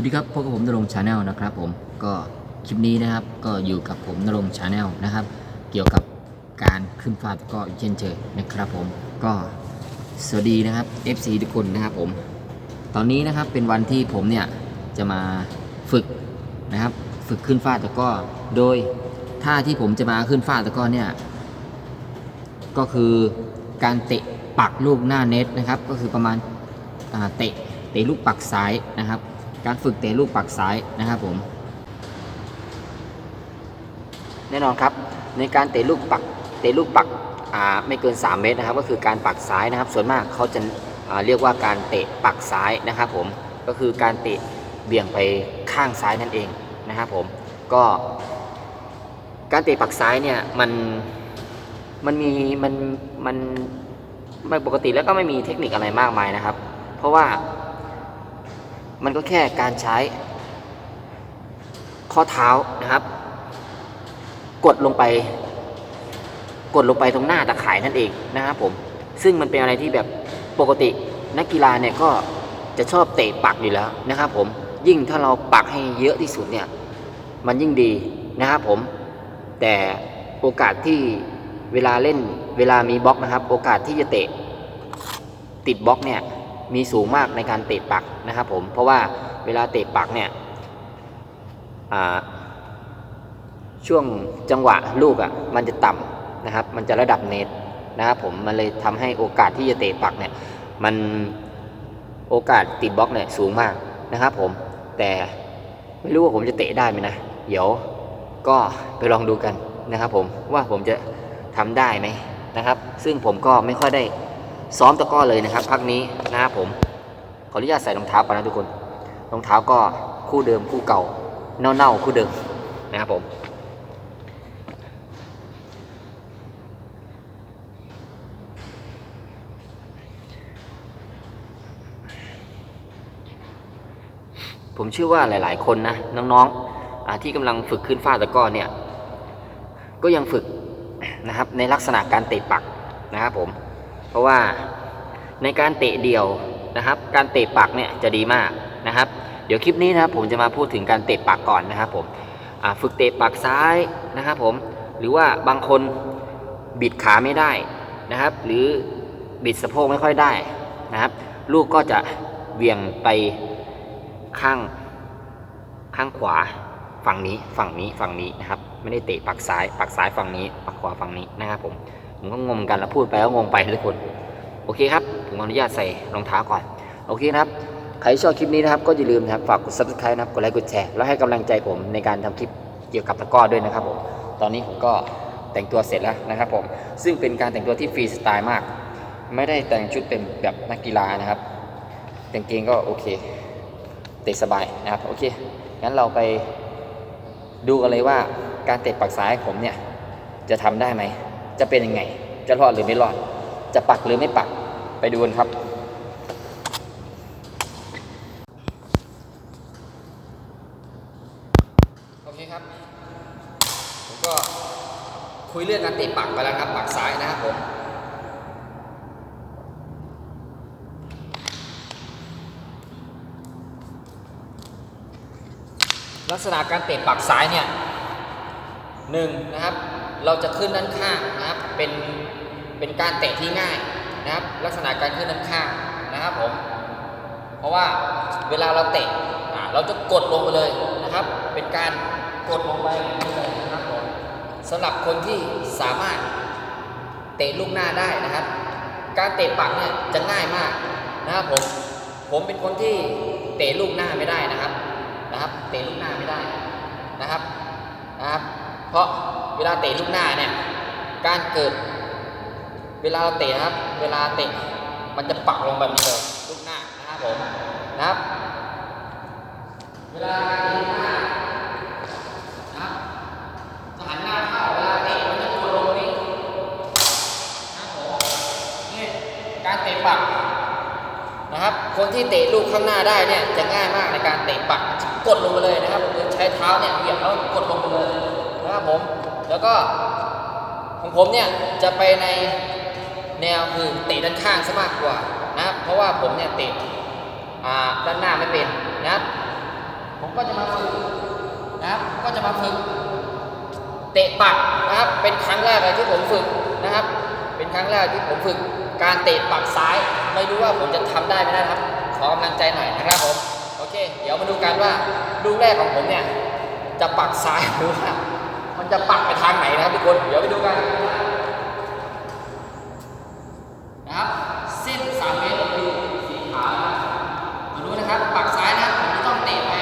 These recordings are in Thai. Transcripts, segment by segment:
วัสดีครับพบกับผมนรงชาแนลนะครับผมก็คลิปนี้นะครับก็อยู่กับผมนรงชาแนลนะครับ เกี่ยวกับการขึ้นฟาดกร้ออีกเช่นเคยนะครับผมก็สวัสดีนะครับ FC ทุกคนนะครับผม ตอนนี้นะครับเป็นวันที่ผมเนี่ยจะมาฝึกนะครับ ฝึกขึ้นฟาดตะก้อโดยท่าที่ผมจะมาขึ้นฟาดตะก้อเนี่ยก็คือการเตะปักลูกหน้าเน็ตนะครับ ก็คือประมาณเตะเตะลูกปักซ้ายนะครับ การฝึกเตะลูกปักซ้ายนะครับผมแน่นอนครับในการเตะลูกปักเตะลูกปักอ่าไม่เกิน 3 เมตรนะครับ ก็คือการปักซ้ายนะครับ ส่วนมากเขาจะอ่าเรียกว่าการเตะปักซ้ายนะครับผมก็คือการเตะเบี่ยงไปข้างซ้ายนั่นเองนะครับผมก็การเตะปักซ้ายเนี่ยมันมันมีมันมันไม่ปกติแล้วก็ไม่มีเทคนิคอะไรมากมายนะครับ เพราะว่า มันก็แค่การใช้ข้อเท้านะครับ กดลงไป กดลงไปตรงหน้าตะข่ายนั่นเองนะครับผมซึ่งมันเป็นอะไรที่แบบปกตินักกีฬาเนี่ยก็จะชอบเตะปักอยู่แล้วนะครับผมยิ่งถ้าเราปักให้เยอะที่สุดเนี่ยมันยิ่งดีนะครับผม แต่โอกาสที่เวลาเล่นเวลามีบล็อกนะครับ โอกาสที่จะเตะติดบล็อกเนี่ย มีสูงมากในการเตะปักนะครับผมเพราะว่าเวลาเตะปักเนี่ยช่วงจังหวะลูกอะ่ะมันจะต่ำนะครับ มันจะระดับเนตนะครับผมมันเลยทำให้โอกาสที่จะเตะปักเนี่ยมันโอกาสติดบล็อกเนี่ยสูงมากนะครับผมแต่ไม่รู้ว่าผมจะเตะได้ไหมนะ เดี๋ยวก็ไปลองดูกันนะครับผมว่าผมจะทำได้ไหมนะครับ ซึ่งผมก็ไม่ค่อยได้ ซ้อมตะก้อเลยนะครับพักนี้นะครับผมขออนุญาตใส่รองเท้าก่อนะทุกคนรองเท้าก็คู่เดิมคู่เก่าเน่าๆคู่เดิมนะครับผมผมเชื่อว่าหลาย ๆ คนนะน้องๆที่กำลังฝึกขึ้นฟ้าตะก้อเนี่ยก็ยังฝึกนะครับในลักษณะการเตะปักนะครับผม เพราะว่าในการเตะเดี่ยวนะครับ การเตะปักเนี่ยจะดีมากนะครับ เดี๋ยวคลิปนี้นะครับผมจะมาพูดถึงการเตะปักก่อนนะครับผมฝึกเตะปักซ้ายนะครับผมหรือว่าบางคนบิดขาไม่ได้นะครับ หรือบิดสะโพกไม่ค่อยได้นะครับ ลูกก็จะเวียงไปข้างข้างขวาฝั่งนี้ฝั่งนี้ฝั่งนี้นะครับ ไม่ได้เตะปักซ้ายปักซ้ายฝั่งนี้ปักขวาฝั่งนี้นะครับผม ผมก็งงเหมือนกันแล้วพูดไปก็งงไปทุกคนโอเคครับผมขออนุญาตใส่รองเท้าก่อนโอเคนะครับใครชอบคลิปนี้นะครับ ก็อย่าลืมนะครับฝากกด subscribe นะครับกดไลค์กดแชร์แล้วให้กำลังใจผมในการทำคลิปเกี่ยวกับตะก้อด้วยนะครับผมตอนนี้ผมก็แต่งตัวเสร็จแล้วนะครับผมซึ่งเป็นการแต่งตัวที่ฟรีสไตล์มาก ไม่ได้แต่งชุดเป็นแบบนักกีฬานะครับแต่งเกงก็โอเคเตะสบายนะครับโอเคงั้นเราไปดูกันเลยว่าการเตะปักซ้ายผมเนี่ยจะทำได้ไหม จะเป็นยังไง จะรอดหรือไม่รอด จะปักหรือไม่ปักไปดูกันครับโอเคครับผมก็คุยเรื่องการเตะปักไปแล้วครับปักซ้ายนะครับผมลักษณะการเตะปักซ้ายเนี่ยหนึ่งนะครับ เราจะขึ้นด้านข้างนะครับเป็นเป็นการเตะที่ง่ายนะครับ ลักษณะการขึ้นด้านข้างนะครับผมเพราะว่าเวลาเราเตะเราจะกดลงไปเลยนะครับ เป็นการกดลงไปเลยนะครับผมสำหรับคนที่สามารถเตะลูกหน้าได้นะครับ การเตะปักเนี่ยจะง่ายมากนะครับผมผมเป็นคนที่เตะลูกหน้าไม่ได้นะครับนะครับ เตะลูกหน้าไม่ได้นะครับนะครับ เพราะ เวลาเตะลูกหน้าเนี่ยการเกิด เวลาเราเตะครับ เวลาเตะมันจะปักลงแบบนี้เลยลูกหน้านะครับผมนะครับ เวลาเตะลูกหน้านะครับจะหันหน้าเข้าเวลาเตะมันจะกดลงนี้นะครับผมนี่การเตะปักนะครับ คนที่เตะลูกข้างหน้าได้เนี่ยจะง่ายมากในการเตะปักกดลงไปเลยนะครับโดยใช้เท้าเนี่ยเหยียบแล้วกดลงไปเลยนะครับผม แล้วก็ของผมเนี่ยจะไปในแนวคือเตะด้านข้างซะมากกว่านะครับเพราะว่าผมเนี่ยเตะด้านหน้าไม่เป็นนะครับ ผมก็จะมาฝึกนะครับผมก็จะมาฝึกเตะปักนะครับเป็นครั้งแรกเลยที่ผมฝึกนะครับ เป็นครั้งแรกที่ผมฝึกการเตะปักซ้าย ไม่รู้ว่าผมจะทำได้ไหมนะครับ ขอกำลังใจหน่อยนะครับผมโอเค เดี๋ยวมาดูกันว่าลูกแรกของผมเนี่ยจะปักซ้ายหรือว่า จะปักไปทางไหนนะครับทุกคน เดี๋ยวไปดูกันนะครับ เส้น3เมตรคือสีขาวมาดูนะครับ ปักซ้ายนะผมจะต้องเตะไป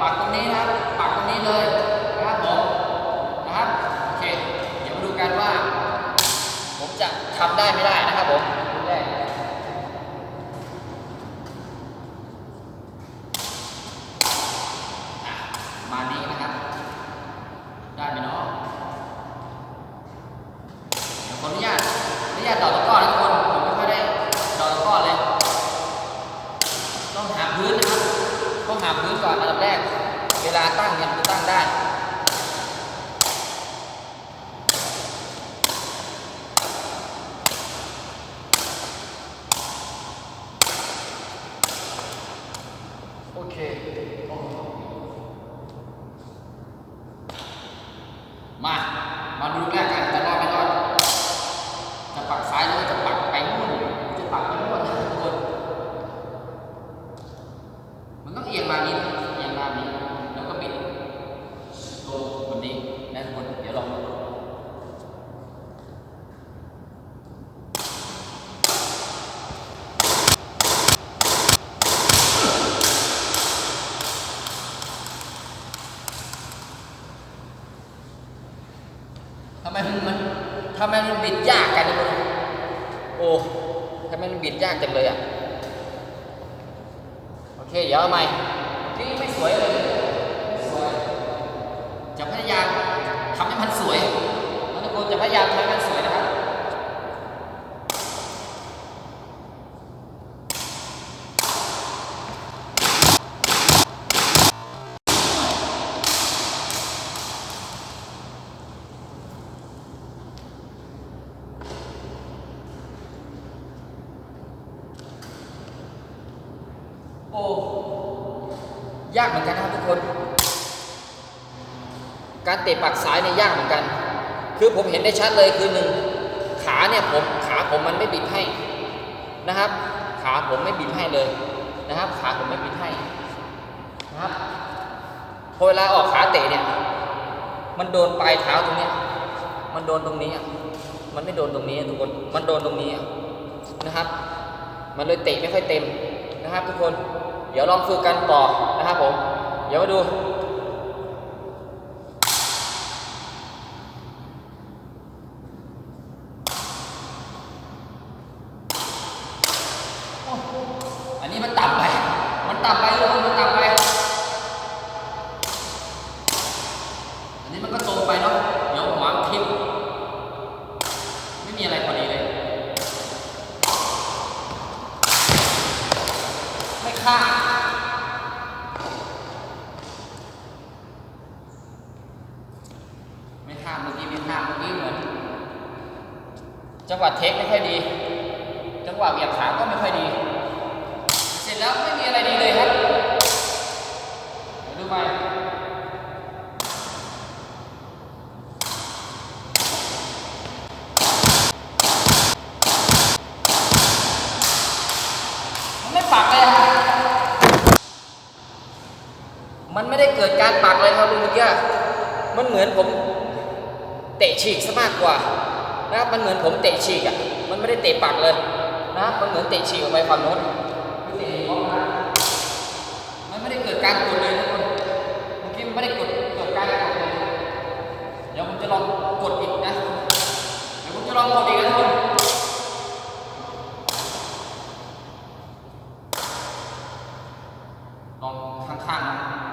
ปักตรงนี้นะครับ ปักตรงนี้เลยนะครับผมนะครับ โอเค เดี๋ยวมาดูกันว่า ผมจะทำได้ไม่ได้นะครับผมลูกแรกอะประมาณนี้นะครับ ได้ไหมเนาะ เดี๋ยวขออนุญาตขออนุญาตดอกตะกร้อนะทุกคน ผมไม่ค่อยได้ดอกตะกร้อเลย ต้อง หาพื้นนะครับต้องหาพื้นก่อนอันดับแรก เวลาตั้งเนี่ยมันตั้งได้ โอเคโอ้มา มาดูแรกกันจะรอดไม่รอด จะปักซ้ายหรือว่าจะปักไปนู่นหรือจะปักไปนู่นนะทุกคน มันต้องเอียงมานี้นะเอียงมานี้ แล้วก็บิดลงบนนี้นะทุกคน เดี๋ยวลองดูทำไมมันมันทำไมมันบิดยากกันเนี่ยโอ้ทำไมมันบิดยากจังเลยอะ โอ เคเดี๋ยวเอาใหม่ที่ไม่สวยเลยไม่สวยจะพยายามทำให้มันสวยนักตะโกนจะพยายามทำให้มันสวยนะครับ โอ้ ยากเหมือนกันนะครับทุกคน การเตะปักซ้ายเนี่ยยากเหมือนกัน คือผมเห็นได้ชัดเลยคือหนึ่งขาเนี่ยผมขาผมมันไม่บิดให้นะครับ ขาผมไม่บิดให้เลยนะครับ ขาผมไม่บิดให้นะครับพอเวลาออกขาเตะเนี่ย มันโดนปลายเท้าตรงเนี้ยมันโดนตรงนี้มันไม่โดนตรงนี้ทุกคนมันโดนตรงนี้นะครับ มันเลยเตะไม่ค่อยเต็มนะครับ ทุกคน เดี๋ยวลองฝึกกันต่อ นะครับผม เดี๋ยวมาดู อันนี้มันต่ำไป มันต่ำไปทุกคนมันต่ำไป อันนี้มันก็ตรงไปเนาะ เดี๋ยวหัวมันทิ่มไม่มีอะไรพอดีเลย ไม่ฆ่าดไม่ข้ามเมื่อกี้ไม่ข้ามเมื่อกี้เหมือน จังห วะเทคไม่ค่อยดี จังหวะเหยียบขาก็ไม่ค่อยดี เสร็จแล้วไม่มีอะไรดีเลยครับดูไปมันไม่ปักเลยครับมันไม่ได้เกิดการปักเลยครับลุงเมื่อกี้มันเหมือนผม เตะฉีกซะมากกว่า นะครับมันเหมือนผมเตะฉีกอะมันไม่ได้เตะปักเลยนะมันเหมือนเตะฉีกออกไปฝั่งโน้นไม่เตะบล็อกนะมันไม่ได้เกิดการกดเลยทุกคนเมื่อกี้มันไม่ได้กดเกิดการกดเลยเดี๋ยวผมจะลองกดอีกนะเดี๋ยวผมจะลองกดอีกนะทุกคนลองข้างๆ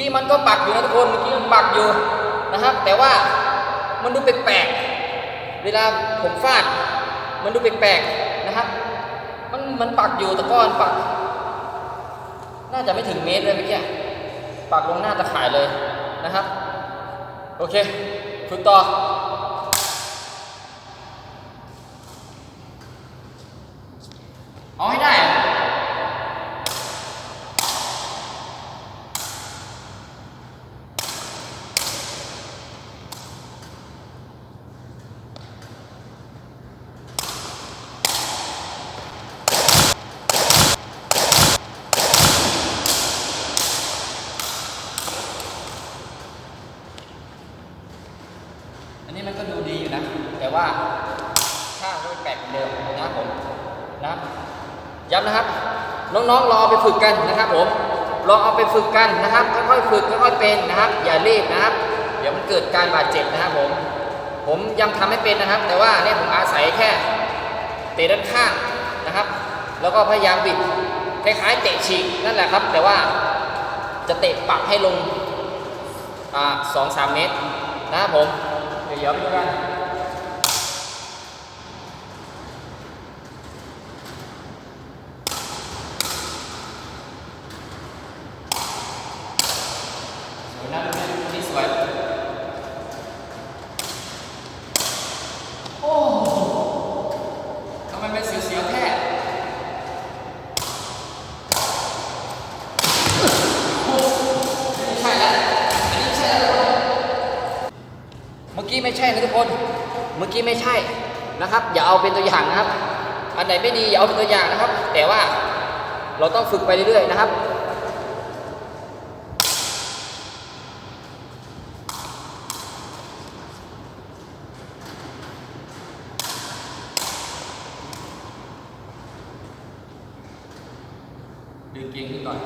กี้มันก็ปักอยู่นะทุกคนเมื่อกี้มันปักอยู่นะครับ แต่ว่ามันดูแปลกๆเวลาผมฟาด มันดูแปลกๆนะครับ มันมันปักอยู่ตะก้อนปัก น่าจะไม่ถึงเมตรเลยเมื่อกี้ปักลงหน้าตะข่ายเลยนะครับ โอเคฝึกต่อ เอาให้ได้อะอันนี้มันก็ดูดีอยู่นะ แต่ว่าค่าก็ไม่แปลกเหมือนเดิมนะครับผมนะครับ ย้ำนะครับ น้องๆรอเอาไปฝึกกันนะครับผมรอเอาไปฝึกกันนะครับค่อยๆฝึกค่อยๆเป็นนะครับ อย่ารีบนะครับ เดี๋ยวมันเกิดการบาดเจ็บนะครับผมผมยังทำไม่เป็นนะครับ แต่ว่าเนี่ยผมอาศัยแค่เตะด้านข้างนะครับ แล้วก็พยายามบิดคล้ายๆเตะฉีกนั่นแหละครับ แต่ว่าจะเตะปักให้ลงอ่าสองสามเมตรนะครับผม เดี๋ยวไปดูกัน สวยนะนี่สวย โอ้ทำไมเป็นเสียวๆแท้โอ้ไม่ใช่แล้ว อันนี้ไม่ใช่แล้วทุกคนเมื่อกี้ไม่ใช่นะทุกคน เมื่อกี้ไม่ใช่นะครับ อย่าเอาเป็นตัวอย่างนะครับ อันไหนไม่ดีอย่าเอาเป็นตัวอย่างนะครับ แต่ว่าเราต้องฝึกไปเรื่อยๆนะครับ ดึงเกงขึ้นก่อน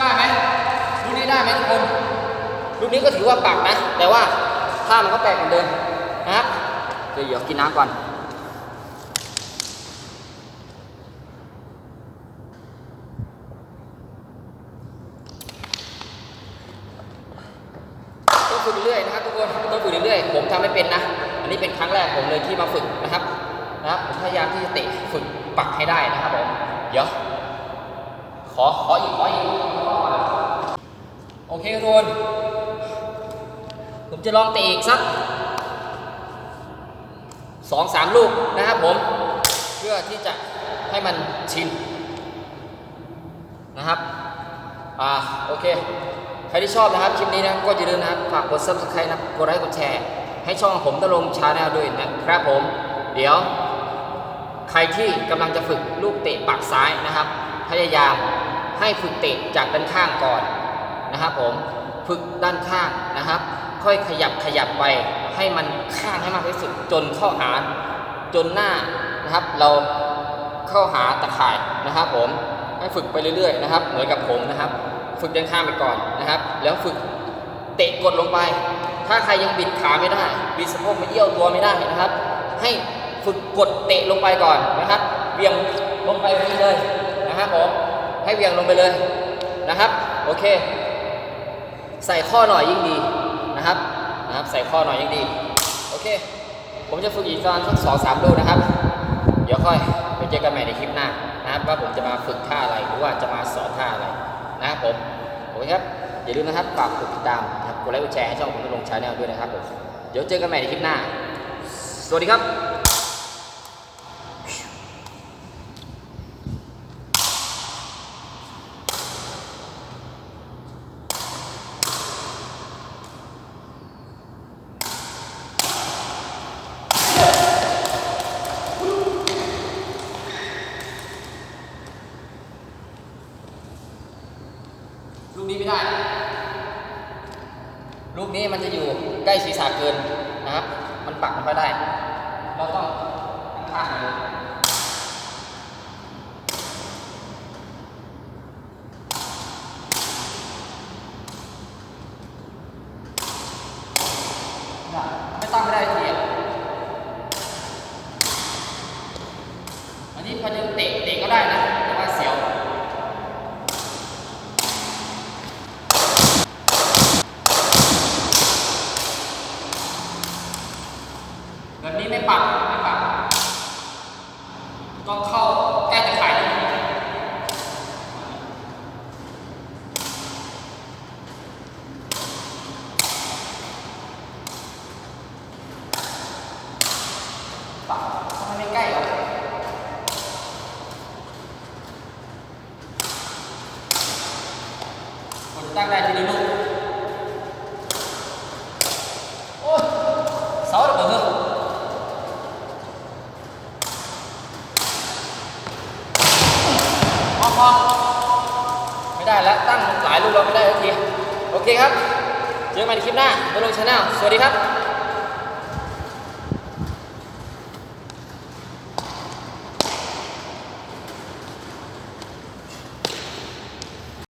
ได้ไหมลูกนี้ได้ไหมทุกคน ลูก นี้ก็ถือว่าปักนะ แต่ว่าท่ามันก็แปลกเหมือนเดิมนะครับเดี๋ยวกินน้ำก่อนต้องฝึกเรื่อยนะครับทุกคนต้องฝึกเรื่อยๆผมทำไม่เป็นนะ อันนี้เป็นครั้งแรกผมเลยที่มาฝึกนะครับนะครับผมพยายามที่จะเตะฝึกปักให้ได้นะครับผมเดี๋ยวขอขออีกขออีกโอเคทุกคน จะลองเตะอีกสักสองสามลูกนะครับผม เพื่อที่จะให้มันชินนะครับ อ่า โอเค ใครที่ชอบนะครับคลิปนี้นะก็อย่าลืมนะครับ ฝากกด subscribe นะกดไลค์กดแชร์ ให้ช่องผมตะลงชาแนลด้วยนะครับผม เดี๋ยว ใครที่กำลังจะฝึกลูกเตะปักซ้ายนะครับ พยายามให้ฝึกเตะจากด้านข้างก่อนนะครับผม ฝึกด้านข้างนะครับ ค่อยขยับขยับไปให้มันข้างให้มากที่สุดจนเข้าหาจนหน้านะครับ เราเข้าหาตะข่ายนะครับ ผมให้ฝึกไปเรื่อยๆนะครับ เหมือนกับผมนะครับ ฝึกด้านข้างไปก่อนนะครับ แล้วฝึกเตะกดลงไป ถ้าใครยังบิดขาไม่ได้บิดสะโพกไม่เอี้ยวตัวไม่ได้นะครับ ให้ฝึกกดเตะลงไปก่อนนะครับเบี่ยงลงไปเลยนะครับผมให้เบี่ยงลงไปเลยนะครับ โอเค ใส่ข้อหน่อยยิ่งดี นะครับนะครับ ใส่ข้อหน่อยยังดี โอเค ผมจะฝึกอีกตอนสักสองสามลูนะครับ เดี๋ยวค่อยไปเจอกันใหม่ในคลิปหน้านะครับว่าผมจะมาฝึกท่าอะไรหรือว่าจะมาสอนท่าอะไรนะครับผมโอเคครับอย่าลืมนะครับฝากกดติดตามนะครับกดไลค์กดแชร์ให้ช่องผมลงชาแนลด้วยนะครับผมเดี๋ยวเจอกันใหม่ในคลิปหน้า สวัสดีครับ ลูกนี้ไม่ได้ ลูกนี้มันจะอยู่ใกล้ศีรษะเกินนะครับ มันปักไม่ได้ เราต้องข้างๆเลยไม่ต้องไม่ได้ทีอะอันนี้พอจะเตะเตะก็ได้นะ แต่ว่าเสียว ไม่ใกล้หรอคน ตั้งได้ทีละลูกโอ้ยเสาระเบิดเหรอพอพอไม่ได้แล้วตั้งหลายลูกเราไม่ได้ทันที โอเคครับ เจอกันใหม่ในคลิปหน้าบนลงชาแนลสวัสดีครับ